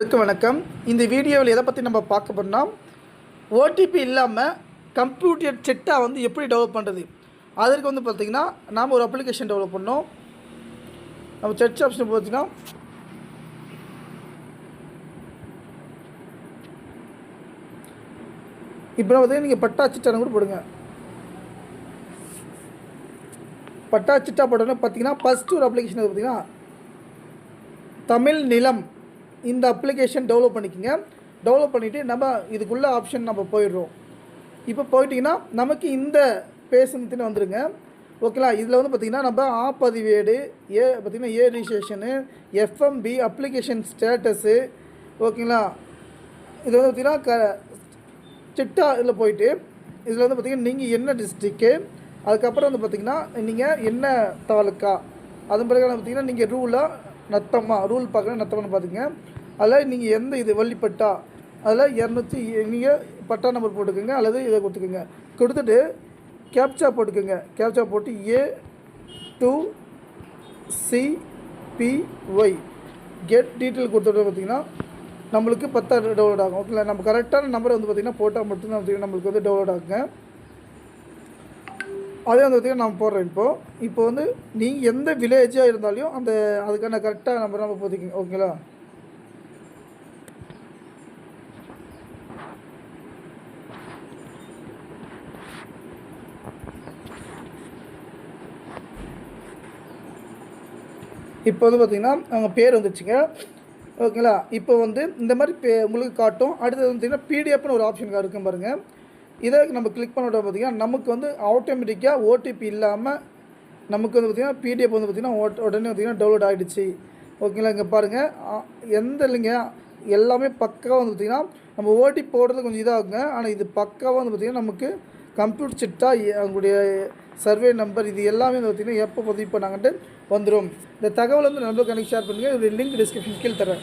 அனைவருக்கும் வணக்கம். இந்த வீடியோவில் எதை பற்றி நம்ம பார்க்க போனால் ஓடிபி இல்லாமல் கம்ப்யூட்டர் செட்டாக வந்து எப்படி டெவலப் பண்ணுறது அதற்கு வந்து பார்த்திங்கன்னா நாம் ஒரு அப்ளிகேஷன் டெவலப் பண்ணோம். நம்ம செட் ஆப்ஷன் பார்த்தீங்கன்னா இப்போ பார்த்தீங்கன்னா நீங்கள் பட்டா சிட்டான கூட போடுங்க. பட்டா சிட்டா போட்டோன்னே பார்த்தீங்கன்னா ஃபஸ்ட்டு ஒரு அப்ளிகேஷன் பார்த்தீங்கன்னா தமிழ் நிலம். இந்த அப்ளிகேஷன் டெவலப் பண்ணிக்கோங்க. டெவலப் பண்ணிவிட்டு நம்ம இதுக்குள்ளே ஆப்ஷன் நம்ம போயிடுறோம். இப்போ போயிட்டிங்கன்னா நமக்கு இந்த பேசுனத்துன்னு வந்துடுங்க ஓகேங்களா இதில் வந்து பார்த்திங்கன்னா நம்ம ஆ பதிவேடு ஏ பார்த்திங்கன்னா ஏ ரிஜிஸ்ட்ரேஷனு எஃப்எம்பி அப்ளிகேஷன் ஸ்டேட்டஸு ஓகேங்களா இது வந்து பார்த்திங்கன்னா க சிட்டா இதில் போயிட்டு இதில் வந்து பார்த்திங்கன்னா நீங்கள் என்ன டிஸ்ட்ரிக்கு அதுக்கப்புறம் வந்து பார்த்திங்கன்னா நீங்கள் என்ன தாலுக்கா? அதன் பிறகு பார்த்திங்கன்னா நீங்கள் ரூலாக நத்தமாக ரூல் பார்க்குறேன் நத்தம்னு பார்த்துங்க அதில் நீங்கள் எந்த இது வள்ளிப்பட்டா அதில் இரநூத்தி நீங்கள் பட்டா நம்பர் போட்டுக்கோங்க அல்லது இதை கொடுத்துக்கோங்க. கொடுத்துட்டு கேப்சா போட்டுக்கோங்க. கேப்சா போட்டு ஏ டூ சிபிஒய் கெட் டீட்டெயில் கொடுத்துட்டு பார்த்தீங்கன்னா நம்மளுக்கு பத்தாயிரம் டவுன்லோட் ஆகும். ஓகேங்களா நம்ம கரெக்டான நம்பரை வந்து பார்த்திங்கன்னா போட்டால் மட்டும்தான் நம்மளுக்கு வந்து டவுன்லோட் ஆகுங்க. அதே வந்து பார்த்திங்கன்னா நான் போடுறேன் இப்போது இப்போ வந்து நீங்கள் எந்த வில்லேஜாக இருந்தாலும் அந்த அதுக்கான கரெக்டாக நம்பர் நம்ம போதிக்கிங்க ஓகேங்களா இப்போ வந்து பார்த்திங்கன்னா அவங்க பேர் வந்துச்சுங்க. ஓகேங்களா? இப்போ வந்து இந்த மாதிரி பே உங்களுக்கு காட்டும். அடுத்தது வந்து பார்த்திங்கன்னா பிடிஎஃப்னு ஒரு ஆப்ஷன் இருக்கும் பாருங்கள் இதை நம்ம கிளிக் பண்ணிவிட்டோம் பார்த்திங்கன்னா நமக்கு வந்து ஆட்டோமேட்டிக்காக ஓடிபி இல்லாமல் நமக்கு வந்து பார்த்திங்கன்னா பிடிஎஃப் வந்து பார்த்திங்கன்னா உடனே பார்த்திங்கன்னா டவுன்லோட் ஆகிடுச்சு ஓகேங்களா? இங்கே பாருங்கள் எந்த இல்லைங்க? எல்லாமே பக்காவாக வந்து பார்த்திங்கன்னா நம்ம ஓடிபி போடுறது கொஞ்சம் இதாகுங்க. ஆனால் இது பக்காவாக வந்து பார்த்திங்கன்னா நமக்கு கம்ப்யூட்டர் சிட்டா அவங்களுடைய சர்வே நம்பர் இது எல்லாமே வந்து பார்த்திங்கன்னா எப்போ பதிவு பண்ணாங்கன்ட்டு வந்துடும் இந்த தகவல் வந்து நம்மளுக்கு கனெக்ட் ஷேர் பண்ணுங்கள் இது லிங்க் டிஸ்கிரிப்ஷன் கீழே தரேன்.